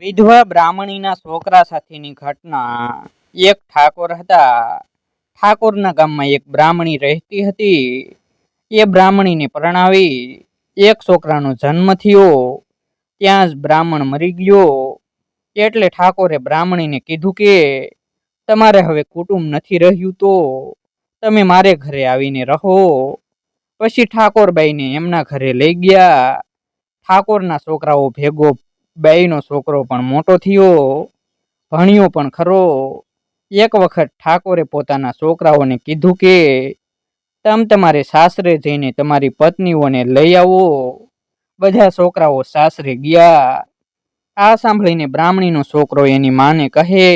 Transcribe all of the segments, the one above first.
વિધવા બ્રાહ્મણીના છોકરા સાથેની ઘટના. એક ઠાકોર હતા. ઠાકોરના ગામમાં એક બ્રાહ્મણી રહેતી હતી. એ બ્રાહ્મણીને પરણાવી. એક છોકરાનો જન્મ થયો. ત્યાં જ બ્રાહ્મણ મરી ગયો. એટલે ઠાકોરે બ્રાહ્મણીને કીધું કે, તમારે હવે કુટુંબ નથી રહ્યું તો તમે મારે ઘરે આવીને રહો. પછી ઠાકોરબાઈને એમના ઘરે લઈ ગયા. ઠાકોરના છોકરાઓ ભેગો બાઈનો છોકરો પણ મોટો થયો, ભણ્યો પણ ખરો. એક વખત ઠાકોરે પોતાના છોકરાઓને કીધું કે, તમ તમારે સાસરે જઈને તમારી પત્નીઓને લઈ આવો. બધા છોકરાઓ સાસરે ગયા. આ સાંભળીને બ્રાહ્મણીનો છોકરો એની માને કહે,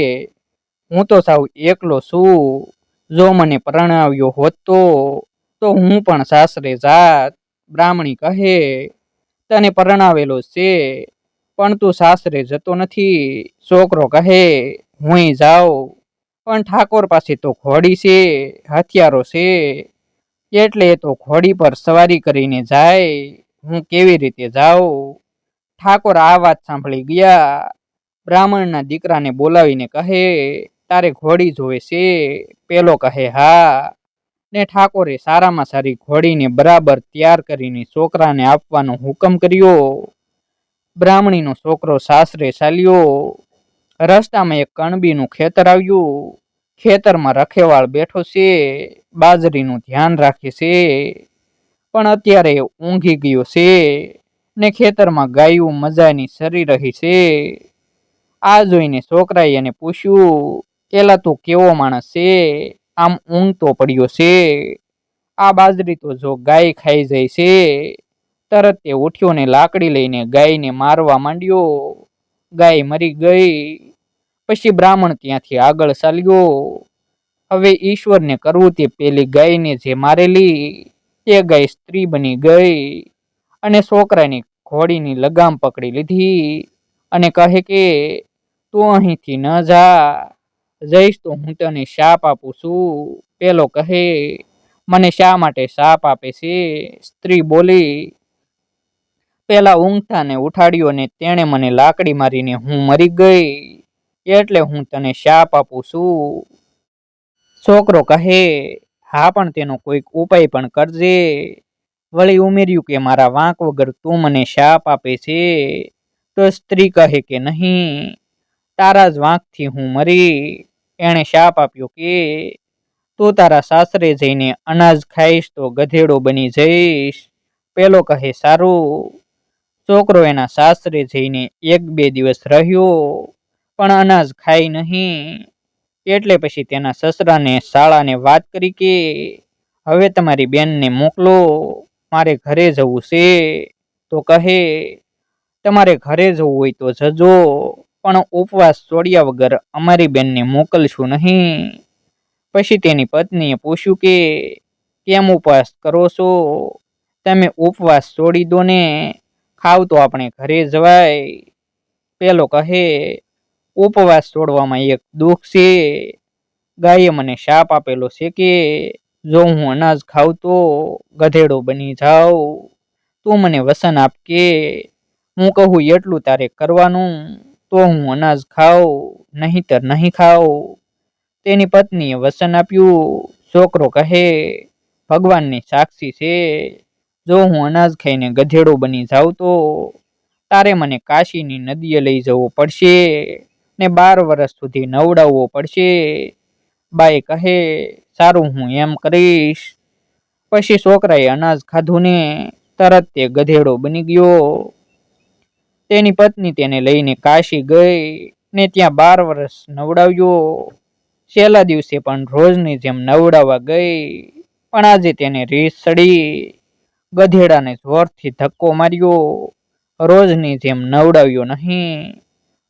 હું તો સાવ એકલો છું. જો મને પરણાવ્યો હોત તો તો હું પણ સાસરે જાત. બ્રાહ્મણી કહે, તને પરણાવેલો છે. પણ તું સાસરે જતો નથી. છોકરો કહે, હુંય જાઉં, પણ ઠાકોર પાસે તો ઘોડી છે, હથિયારો છે. એટલે તો ઘોડી પર સવારી કરીને જાય. હું કેવી રીતે જાઉં? ઠાકોર આ વાત સાંભળી ગયા. બ્રાહ્મણના દીકરાને બોલાવીને કહે, તારે ઘોડી જોવે છે. પેલો કહે, હા. ને ઠાકોરે સારામાં સારી ઘોડીને બરાબર તૈયાર કરીને છોકરાને આપવાનો હુકમ કર્યો. બ્રાહ્મણીનો છોકરો સાસરે ચાલ્યો. રસ્તામાં એક કણબીનું ખેતર આવ્યું. ખેતરમાં રખેવાળ બેઠો છે. બાજરીનું ધ્યાન રાખે છે. પણ અત્યારે ઊંઘી ગયો છે ને ખેતરમાં ગાયું મજાની સરી રહી છે. આ જોઈને છોકરાએ એને પૂછ્યું, એલા તું કેવો માણસ છે? આમ ઊંઘતો પડ્યો છે. આ બાજરી તો જો ગાય ખાઈ જાય છે. તરત તે ઉઠ્યો ને લાકડી લઈને ગાયને મારવા માંડ્યો. ગાય મરી ગઈ. પછી બ્રાહ્મણ ત્યાંથી આગળ ચાલ્યો. હવે ઈશ્વરને કરવું તે પેલી ગાયને જે મારેલી, તે ગાય સ્ત્રી બની ગઈ અને છોકરાની ઘોડીની લગામ પકડી લીધી અને કહે કે, તું અહીંથી ન જા. જઈશ તો હું તને શાપ આપું છું. પેલો કહે, મને શા માટે શાપ આપે છે? સ્ત્રી બોલી પેલા ઊંઘતાને ઉઠાડ્યો ને તેણે મને લાકડી મારીને હું મરી ગઈ. એટલે હું તને શાપ આપું છું. છોકરો કહે, હા, પણ તેનો કોઈક ઉપાય પણ કરજે. વળી ઉમેર્યું કે મારા વાંક વગર તું મને શાપ આપે છે. તો સ્ત્રી કહે કે, નહીં, તારા જ વાંકથી હું મરી. એણે શાપ આપ્યો કે, તું તારા સાસરે જઈને અનાજ ખાઈશ તો ગધેડો બની જઈશ. પેલો કહે, સારું. છોકરો એના સાસરે જઈને એક બે દિવસ રહ્યો, પણ અનાજ ખાઈ નહીં. એટલે પછી તેના સસરાને, શાળાને વાત કરી કે, હવે તમારી બેનને મોકલો, મારે ઘરે જવું છે. તો કહે, તમારે ઘરે જવું હોય તો જજો, પણ ઉપવાસ છોડ્યા વગર અમારી બેનને મોકલશું નહીં. પછી તેની પત્નીએ પૂછ્યું કે, કેમ ઉપવાસ કરો છો? તમે ઉપવાસ છોડી દો ને. ખાવ તો આપણે ઘરે જવાય, પેલો કહે, ઉપવાસ છોડવામાં એક દુઃખ છે. ગાયે મને શાપ આપેલો છે કે, જો હું અનાજ ખાવ તો ગધેડો બની જાઉં, તું મને વસન આપ કે. હું કહું, એટલું તારે કરવાનું. તો હું અનાજ ખાઉં, નહીંતર નહીં ખાઉં. તેની પત્નીએ વસન આપ્યું. છોકરો કહે, ભગવાનની સાક્ષી છે. જો હું અનાજ ખાઈને ગધેડો બની જાઉં તો તારે મને કાશીની નદીએ લઈ જવો પડશે ને બાર વર્ષ સુધી નવડાવવો પડશે. બાએ કહે, સારું, હું એમ કરીશ. પછી છોકરાએ અનાજ ખાધું ને તરત તે ગધેડો બની ગયો. તેની પત્ની તેને લઈને કાશી ગઈ ને ત્યાં બાર વર્ષ નવડાવ્યો. છેલ્લા દિવસે પણ રોજની જેમ નવડાવવા ગઈ, પણ આજે તેને રીસ ચડી ગધેડાને જોરથી ધક્કો માર્યો. રોજની જેમ નવડાવ્યો નહીં.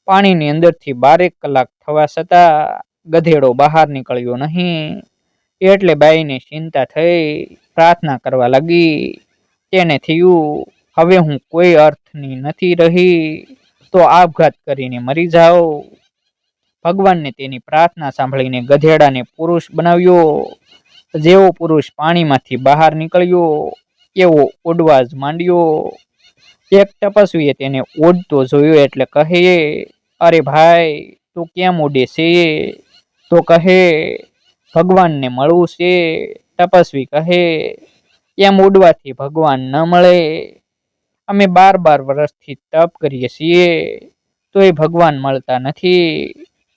પાણીની અંદરથી બારેક કલાક થવા છતાં ગધેડો બહાર નીકળ્યો નહીં. એટલે બાઈને ચિંતા થઈ, પ્રાર્થના કરવા લાગી. તેને થયું, હવે હું કોઈ અર્થની નથી રહી, તો આપઘાત કરીને મરી જાઓ. ભગવાનને તેની પ્રાર્થના સાંભળીને ગધેડાને પુરુષ બનાવ્યો. જેવો પુરુષ પાણીમાંથી બહાર નીકળ્યો એવો ઉડવા જ માંડ્યો. એક તપસ્વીએ તેને ઓડતો જોયો એટલે કહે, અરે ભાઈ, તું કેમ ઉડે છે? તો કહે, ભગવાનને મળવું છે. તપસ્વી કહે, એમ ઉડવાથી ભગવાન ન મળે. અમે બાર બાર વર્ષથી તપ કરીએ છીએ તો એ ભગવાન મળતા નથી.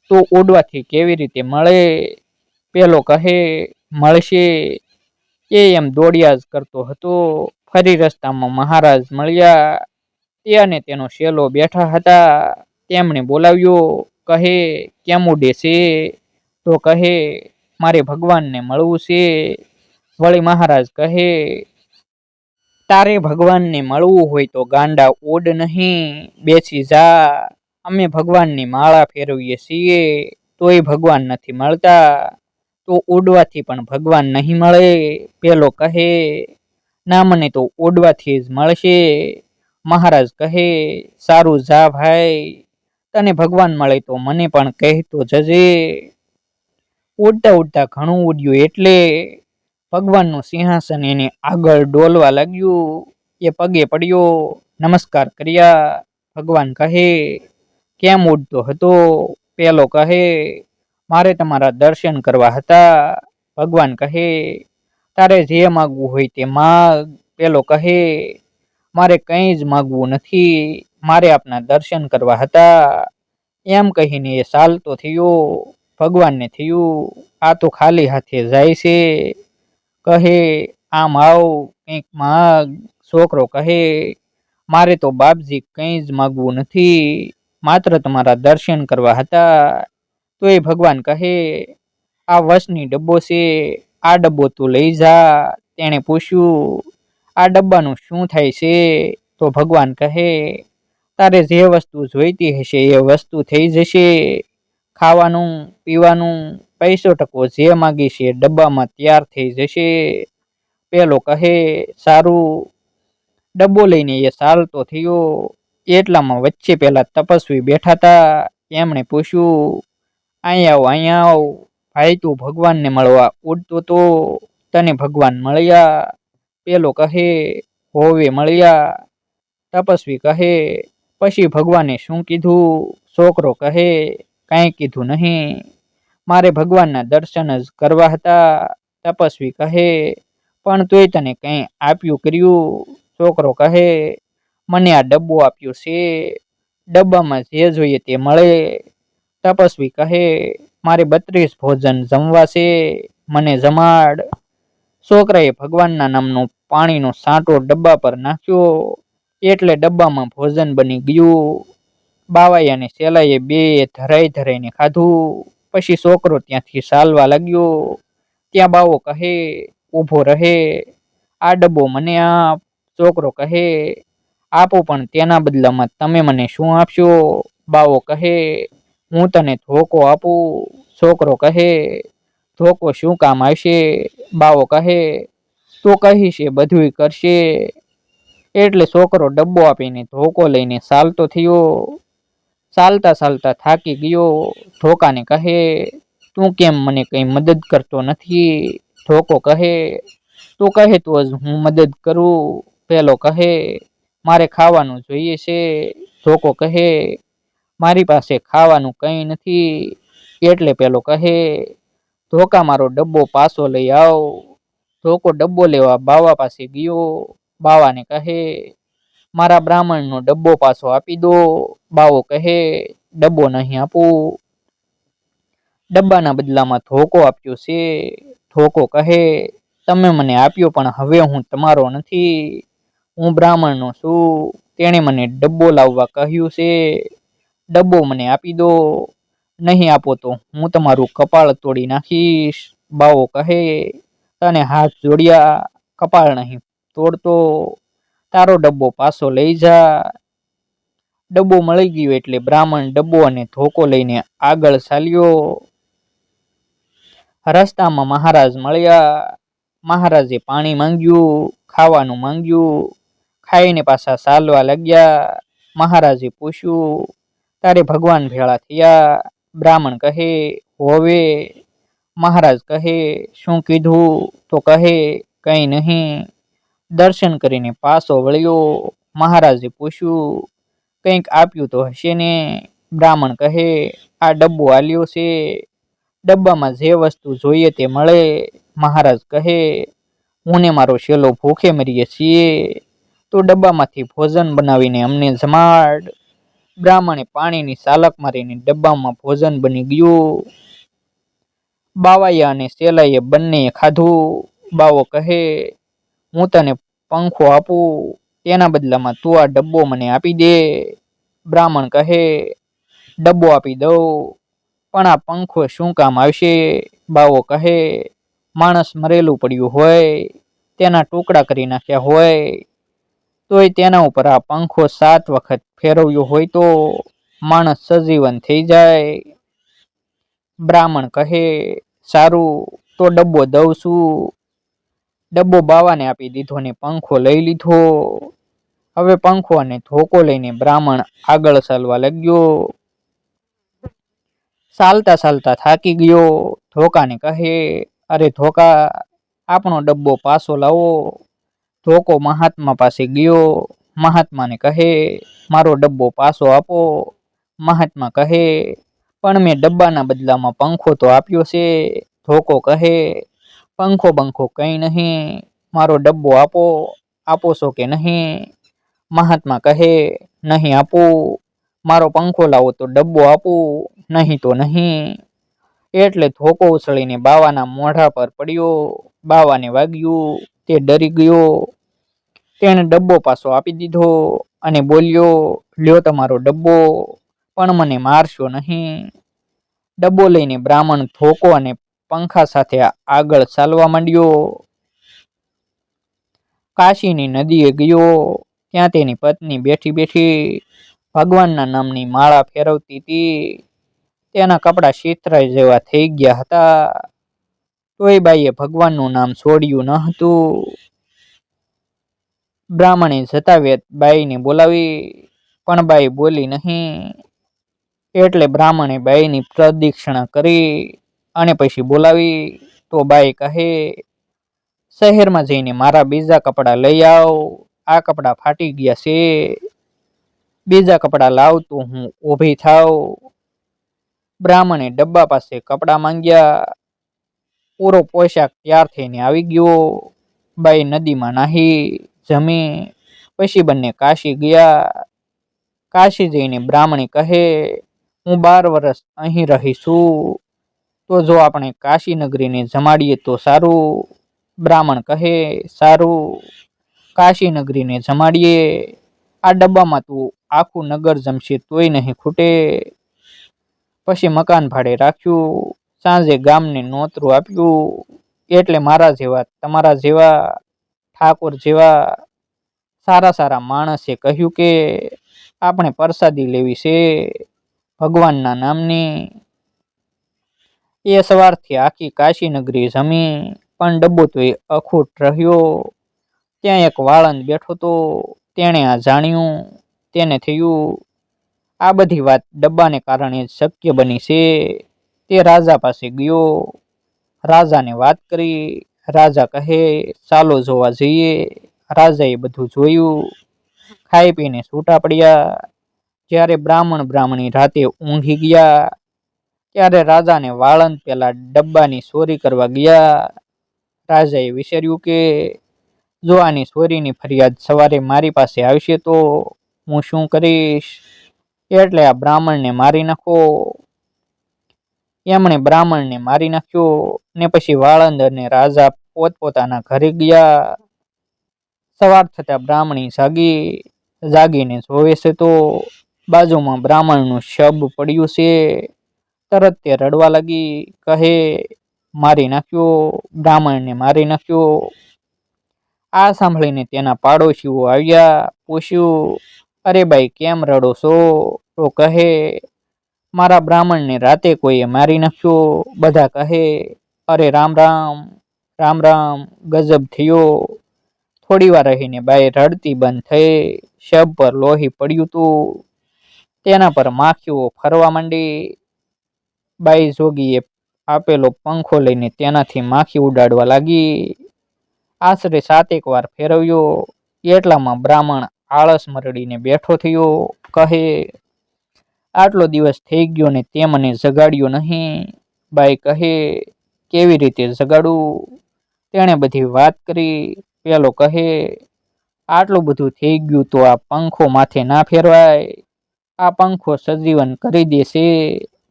તો ઉડવાથી કેવી રીતે મળે? પેલો કહે, મળશે. એ એમ દોડ્યા જ કરતો હતો. ફરી રસ્તામાં મહારાજ મળ્યા. તે અને તેનો શેલો બેઠા હતા. તેમણે બોલાવ્યો, કહે, કેમ ઉડે છે? તો કહે, મારે ભગવાનને મળવું છે. વળી મહારાજ કહે, તારે ભગવાનને મળવું હોય તો ગાંડા ઓડ નહીં, બેસી જા. અમે ભગવાનની માળા ફેરવીએ છીએ, તોય ભગવાન નથી મળતા. તો ઉડવાથી પણ ભગવાન નહીં મળે. પેલો કહે, ના, મને તો ઉડવાથી જ મળશે. મહારાજ કહે, સારું જા ભાઈ, તને ભગવાન મળે તો મને પણ કહેતો જજે. ઉડતા ઉડતા ઘણું ઉડ્યું એટલે ભગવાનનું સિંહાસન એને આગળ ડોલવા લાગ્યું. એ પગે પડ્યો, નમસ્કાર કર્યા. ભગવાન કહે, કેમ ઉડતો હતો? પેલો કહે મારે તમારા દર્શન કરવા હતા. ભગવાન કહે, તારે જે માગવું હોય તે માગ. પેલો કહે, મારે કંઈ જ માગવું નથી. મારે આપના દર્શન કરવા હતા. એમ કહીને એ ચાલતો થયો. ભગવાનને થયું, આ તો ખાલી હાથે જાય છે. કહે, આમ આવ, કંઈક માગ. છોકરો કહે, મારે તો બાપજી કંઈ જ માગવું નથી. માત્ર તમારા દર્શન કરવા હતા. તો એ ભગવાન કહે, આ વશની ડબ્બો છે, આ ડબ્બો તું લઈ જા. તેણે પૂછ્યું, આ ડબ્બાનું શું થાય છે? તો ભગવાન કહે, તારે જે વસ્તુ જોઈતી હશે એ વસ્તુ થઈ જશે. ખાવાનું, પીવાનું, પૈસો ટકો જે માગી એ ડબ્બામાં તૈયાર થઈ જશે. પેલો કહે, સારું. ડબ્બો લઈને એ ચાલતો થયો. એટલામાં વચ્ચે પેલા તપસ્વી બેઠા હતા. એમણે પૂછ્યું અહીંયા આવ અહીંયા આવ ભાઈ તું ભગવાનને મળવા ઉડતો તો તને ભગવાન મળ્યા, પેલો કહે, હોવે મળ્યા, તપસ્વી કહે, પછી ભગવાને શું કીધું? છોકરો કહે, કાંઈ કીધું નહીં. મારે ભગવાનના દર્શન જ કરવા હતા, તપસ્વી કહે, પણ તોય તને કંઈ આપ્યું કર્યું? છોકરો કહે, મને આ ડબ્બો આપ્યો છે, ડબ્બામાં જે જોઈએ તે મળે. તપસ્વી કહે, મારે બત્રીસ ભોજન જમવા છે. મને જમાડ. છોકરાએ ભગવાનના નામનું પાણીનો સાંટો ડબ્બા પર નાખ્યો. એટલે ડબ્બામાં ભોજન બની ગયું. બાવાઈ અને સેલાઈએ બે ધરાઈ ધરાઈને ખાધું. પછી છોકરો ત્યાંથી ચાલવા લાગ્યો. ત્યાં બાવો કહે, ઊભો રહે. આ ડબ્બો મને આપ. છોકરો કહે, આપો પણ તેના બદલામાં તમે મને શું આપશો? બાવો કહે હું તને ધોકો આપું, છોકરો કહે, ધોકો શું કામ આવશે? બાવો કહે, તો કહીશ એ બધુંય કરશે. એટલે છોકરો ડબ્બો આપીને ધોકો લઈને ચાલતો થયો. ચાલતા ચાલતા થાકી ગયો. ધોકાને કહે, તું કેમ મને કંઈ મદદ કરતો નથી? ધોકો કહે, તું કહે તો જ હું મદદ કરું. પેલો કહે, મારે ખાવાનું જોઈએ છે. ધોકો કહે મારી પાસે ખાવાનું કંઈ નથી. એટલે પેલો કહે, ધોકા મારો ડબ્બો પાછો લઈ આવ. ધોકો ડબ્બો લેવા બાવા પાસે ગયો. બાવાને કહે, મારા બ્રાહ્મણનો ડબ્બો પાછો આપી દો. બાવો કહે, ડબ્બો નહીં આપું. ડબ્બાના બદલામાં ધોકો આપ્યો છે. ધોકો કહે, તમે મને આપ્યો પણ હવે હું તમારો નથી. હું બ્રાહ્મણનો છું. તેણે મને ડબ્બો લાવવા કહ્યું છે. ડબ્બો મને આપી દો. નહીં આપો તો હું તમારું કપાળ તોડી નાખીશ. બાવો કહે, તને હાથ જોડ્યા, કપાળ નહીં તોડતો. તારો ડબ્બો પાછો લઈ જા. ડબ્બો મળી ગયો એટલે બ્રાહ્મણ ડબ્બો અને ધોકો લઈને આગળ ચાલ્યો. રસ્તામાં મહારાજ મળ્યા. મહારાજે પાણી માંગ્યું, ખાવાનું માંગ્યું. ખાઈને પાછા ચાલવા લાગ્યા. મહારાજે પૂછ્યું તારે ભગવાન ભેળા થયા, બ્રાહ્મણ કહે, હોવે, મહારાજ કહે, શું કીધું તો કહે, કંઈ નહીં. દર્શન કરીને પાસો વળ્યો, મહારાજે પૂછ્યું, કંઈક આપ્યું તો હશે ને? બ્રાહ્મણ કહે, આ ડબ્બો આલ્યો છે, ડબ્બામાં જે વસ્તુ જોઈએ તે મળે. મહારાજ કહે હું ને મારો શેલો ભૂખે મરીએ છીએ, તો ડબ્બામાંથી ભોજન બનાવીને અમને જમાડ. બ્રાહ્મણે પાણીની સાલક મારીને ડબ્બામાં ભોજન બની ગયું. બાવાએ અને સેલાઈએ બંનેએ ખાધું. બાવો કહે, હું તને પંખો આપું તેના બદલામાં તું આ ડબ્બો મને આપી દે. બ્રાહ્મણ કહે, ડબ્બો આપી દઉં, પણ આ પંખો શું કામ આવશે? બાવો કહે, માણસ મરેલું પડ્યું હોય, તેના ટુકડા કરી નાખ્યા હોય તોય તેના ઉપર આ પંખો સાત વખત ફેરવ્યો હોય તો માણસ સજીવન થઈ જાય. બ્રાહ્મણ કહે, સારું, તો ડબ્બો દઉં છું. ડબ્બો બાવાને આપી દીધો ને પંખો લઈ લીધો. હવે પંખો અને ધોકો લઈને બ્રાહ્મણ આગળ ચાલવા લાગ્યો. ચાલતા ચાલતા થાકી ગયો. ધોકાને કહે, અરે ધોકા આપણો ડબ્બો પાછો લાવો. ધોકો મહાત્મા પાસે ગયો, મહાત્માને કહે, મારો ડબ્બો પાછો આપો. મહાત્મા કહે, પણ મેં ડબ્બાના બદલામાં પંખો તો આપ્યો છે. ધોકો કહે, પંખો બંખો કંઈ નહીં, મારો ડબ્બો આપો આપો છો કે નહીં? મહાત્મા કહે, નહીં આપું, મારો પંખો લાવો તો ડબ્બો આપું, નહીં તો નહીં. એટલે ધોકો ઉછળીને બાવાના મોઢા પર પડ્યો, બાવાને વાગ્યું, તે ડરી ગયો તેણે ડબ્બો પાછો આપી દીધો અને બોલ્યો, લ્યો તમારો ડબ્બો, પણ મને મારશો નહીં. ડબ્બો લઈને બ્રાહ્મણ થોકો અને પંખા સાથે આગળ ચાલવા માંડ્યો. કાશીની નદીએ ગયો. ત્યાં તેની પત્ની બેઠી બેઠી ભગવાનના નામની માળા ફેરવતી હતી. તેના કપડાં શીતરાય જેવા થઈ ગયા હતા. તોય બાઈએ ભગવાનનું નામ છોડ્યું ન હતું. બ્રાહ્મણે જતા વેત બાઈને બોલાવી પણ બાઈ બોલી નહીં. એટલે બ્રાહ્મણે બાઈની પ્રદક્ષિણા કરી અને પછી બોલાવી. તો બાઈ કહે, શહેરમાં જઈને મારા બીજા કપડાં લઈ આવ. આ કપડાં ફાટી ગયા છે. બીજા કપડાં લાવ, તો હું ઊભી થાવ. બ્રાહ્મણે ડબ્બા પાસે કપડાં માંગ્યા. પૂરો પોશાક તૈયાર થઈને આવી ગયો. બાઈ નદીમાં નાહી. જમી પછી બંને કાશી ગયા. કાશી જઈને બ્રાહ્મણી કહે, હું બાર વર્ષ અહીં રહીશું તો જો આપણે કાશી નગરીને જમાડીએ તો સારું. બ્રાહ્મણ કહે, સારું. કાશી નગરીને જમાડીએ. આ ડબ્બામાં તું આખું નગર જમશે તોય નહીં ખૂટે. પછી મકાન ભાડે રાખ્યું. સાંજે ગામને નોતરું આપ્યું. એટલે મારા જેવા તમારા જેવા ઠાકોર જેવા સારા સારા માણસે કહ્યું કે આપણે પ્રસાદી લેવી છે ભગવાનના નામની. એ સવારથી આખી કાશી નગરી જમી પણ ડબ્બો તો એ અખૂટ રહ્યો. ત્યાં એક વાળંદ બેઠો તો તેણે આ જાણ્યું, તેને થયું, આ બધી વાત ડબ્બાને કારણે શક્ય બની છે. તે રાજા પાસે ગયો. રાજાને વાત કરી રાજા કહે, ચાલો જોવા જઈએ. રાજાએ બધું જોયું. ખાઈ પીને છૂટા પડ્યા. જ્યારે બ્રાહ્મણ બ્રાહ્મણી રાતે ઊંઘી ગયા, ત્યારે રાજાને વાળંદ પેલા ડબ્બાની ચોરી કરવા ગયા. રાજાએ વિચાર્યું કે, જો આની ચોરીની ફરિયાદ સવારે મારી પાસે આવશે તો હું શું કરીશ? એટલે આ બ્રાહ્મણને મારી નાખો. એમણે બ્રાહ્મણને મારી નાખ્યો ને પછી વાળંદ અને રાજા પોતપોતાના ઘરે ગયા. સવાર થતાં બ્રાહ્મણી જાગી, જાગીને જોવે છે તો બાજુમાં બ્રાહ્મણનું શબ પડ્યું છે. તરત તે રડવા લાગી, કહે, મારી નાખ્યો, બ્રાહ્મણને મારી નાખ્યો. આ સાંભળીને તેના પાડોશીઓ આવ્યા, પૂછ્યું, અરે ભાઈ, કેમ રડો છો? તો કહે મારા બ્રાહ્મણને રાતે કોઈએ મારી નાખ્યો. બધા કહે, અરે રામ રામ રામ રામ, ગજબ થયો. થોડી વાર રહીને બાઈ રડતી બંધ થઈ, શબ પર લોહી પડ્યું તું. તેના પર માખીઓ ફરવા માંડી. બાઈ જોગીએ આપેલો પંખો લઈને તેનાથી માખી ઉડાડવા લાગી. આશરે સાતેક વાર ફેરવ્યો. એટલામાં બ્રાહ્મણ આળસ મરડીને બેઠો થયો. કહે આટલો દિવસ થઈ ગયો ને તે મને જગાડ્યો નહીં. બાઈ કહે, કેવી રીતે જગાડું? તેણે બધી વાત કરી. પેલો કહે, આટલું બધું થઈ ગયું તો આ પંખો માથે ના ફેરવાય. આ પંખો સજીવન કરી દેશે.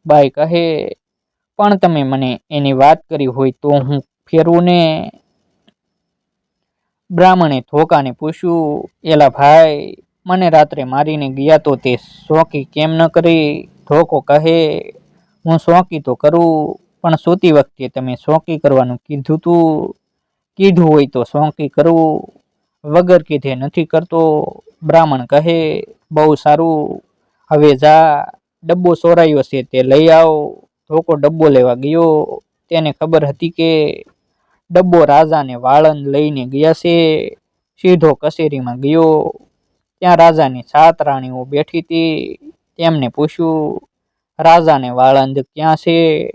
બાઈ કહે, પણ તમે મને એની વાત કરી હોય તો હું ફેરવું ને. બ્રાહ્મણે ધોકાને પૂછ્યું, એલા ભાઈ મને રાત્રે મારીને ગયા તો તે શોકી કેમ ન કરી? ધોકો કહે, હું શોકી તો કરું, પણ સૂતી વખતે તમે શોકી કરવાનું કીધું તું. કીધું હોય તો શોકી કરવું વગર કીધે નથી કરતો. બ્રાહ્મણ કહે, બહુ સારું. હવે જા, ડબ્બો ચોરાયો છે તે લઈ આવો. ધોકો ડબ્બો લેવા ગયો. તેને ખબર હતી કે ડબ્બો રાજાને વાળંદ લઈને ગયા છે. સીધો કચેરીમાં ગયો. ત્યાં રાજાની સાત રાણીઓ બેઠી હતી. તેમને પૂછ્યું, રાજાને વાળંદ ક્યાં છે?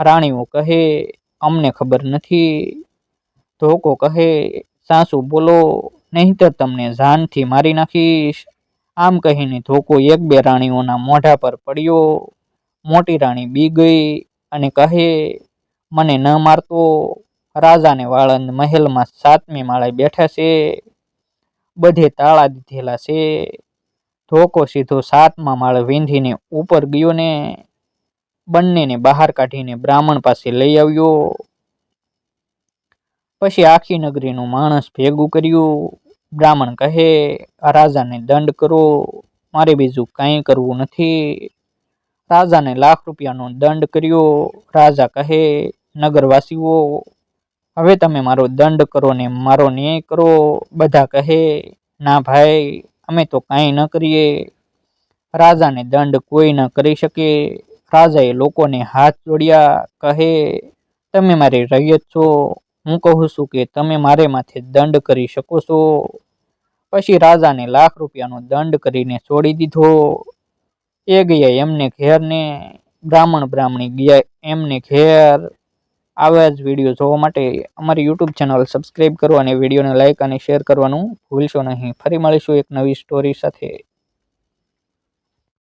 રાણીઓ કહે, અમને ખબર નથી. ધોકો કહે, સાસુ, બોલો, નહીંતર તમને જાનથી મારી નાખીશ. આમ કહીને ધોકો એક બે રાણીઓના મોઢા પર પડ્યો. મોટી રાણી બી ગઈ અને કહે, મને ન મારતો. રાજાને વાળંદ મહેલમાં સાતમી માળે બેઠા છે. બધે તાળા દીધેલા છે. ધોકો સીધો સાતમા માળ વીંધીને ઉપર ગયો ને બંનેને બહાર કાઢીને બ્રાહ્મણ પાસે લઈ આવ્યો. પછી આખી નગરીનું માણસ ભેગું કર્યું. બ્રાહ્મણ કહે આ રાજાને દંડ કરો, મારે બીજું કાંઈ કરવું નથી. રાજાને લાખ રૂપિયાનો દંડ કર્યો. રાજા કહે, નગરવાસીઓ હવે તમે મારો દંડ કરો ને મારો ન્યાય કરો, બધા કહે, ના ભાઈ, અમે તો કાંઈ ન કરીએ. રાજાને દંડ કોઈ ન કરી શકે. રાજાએ લોકોને હાથ જોડ્યા, કહે, તમે મારી રૈયત છો. હું કહું છું કે તમે મારે માથે દંડ કરી શકો છો. પછી રાજાને લાખ રૂપિયાનો દંડ કરીને છોડી દીધો. એ ગયા એમને ઘેરને બ્રાહ્મણ બ્રાહ્મણી ગયા એમને ઘેર આવા જ વીડિયો જોવા માટે અમારી યુટ્યુબ ચેનલ સબસ્ક્રાઈબ કરો અને વિડીયોને લાઇક અને શેર કરવાનું ભૂલશો નહીં. ફરી મળીશું એક નવી સ્ટોરી સાથે.